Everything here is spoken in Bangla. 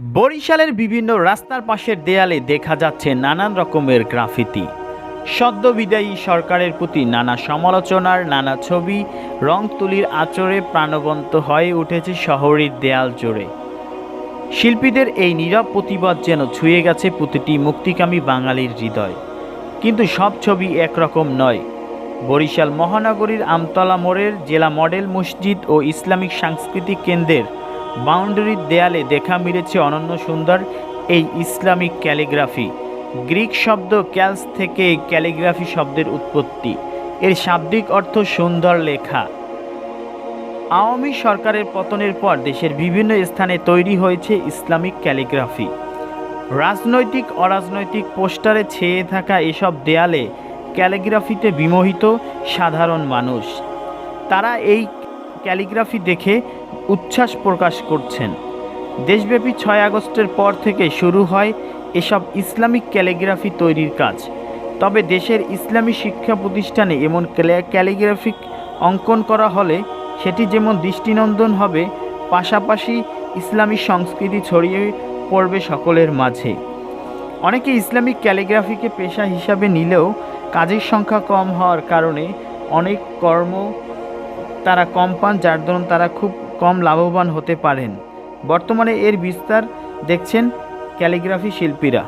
বরিশালের বিভিন্ন রাস্তার পাশের দেয়ালে দেখা যাচ্ছে নানান রকমের গ্রাফিতি। সদ্য বিদায়ী সরকারের প্রতি নানা সমালোচনার নানা ছবি, রং তুলির আচরে প্রাণবন্ত হয়ে উঠেছে শহরের দেয়াল জোড়ে। শিল্পীদের এই নীরব প্রতিবাদ যেন ছুঁয়ে গেছে প্রতিটি মুক্তিকামী বাঙালির হৃদয়। কিন্তু সব ছবি একরকম নয়। বরিশাল মহানগরীর আমতলা মোড়ের জেলা মডেল মসজিদ ও ইসলামিক সাংস্কৃতিক কেন্দ্রের বাউন্ডারির দেয়ালে দেখা মিলেছে অনন্য সুন্দর এই ইসলামিক ক্যালিগ্রাফি। গ্রিক শব্দ ক্যালস থেকে ক্যালিগ্রাফি শব্দের উৎপত্তি। এর শাব্দিক অর্থ সুন্দর লেখা। আওয়ামী সরকারের পতনের পর দেশের বিভিন্ন স্থানে তৈরি হয়েছে ইসলামিক ক্যালিগ্রাফি। রাজনৈতিক, অরাজনৈতিক পোস্টারে ছেয়ে থাকা এসব দেয়ালে ক্যালিগ্রাফিতে বিমোহিত সাধারণ মানুষ। তারা এই ক্যালিগ্রাফি দেখে উচ্ছ্বাস প্রকাশ করছেন। দেশব্যাপী ছয় আগস্টের পর থেকে শুরু হয় এসব ইসলামিক ক্যালিগ্রাফি তৈরির কাজ। তবে দেশের ইসলামী শিক্ষা প্রতিষ্ঠানে এমন ক্যালিগ্রাফিক অঙ্কন করা হলে সেটি যেমন দৃষ্টিনন্দন হবে, পাশাপাশি ইসলামী সংস্কৃতি ছড়িয়ে পড়বে সকলের মাঝে। অনেকে ইসলামিক ক্যালিগ্রাফিকে পেশা হিসাবে নিলেও কাজের সংখ্যা কম হওয়ার কারণে অনেক কর্ম তারা কম পান, যার দরুন তারা খুব কম লাভবান হতে পারেন। বর্তমানে এর বিস্তার দেখছেন ক্যালিগ্রাফি শিল্পীরা।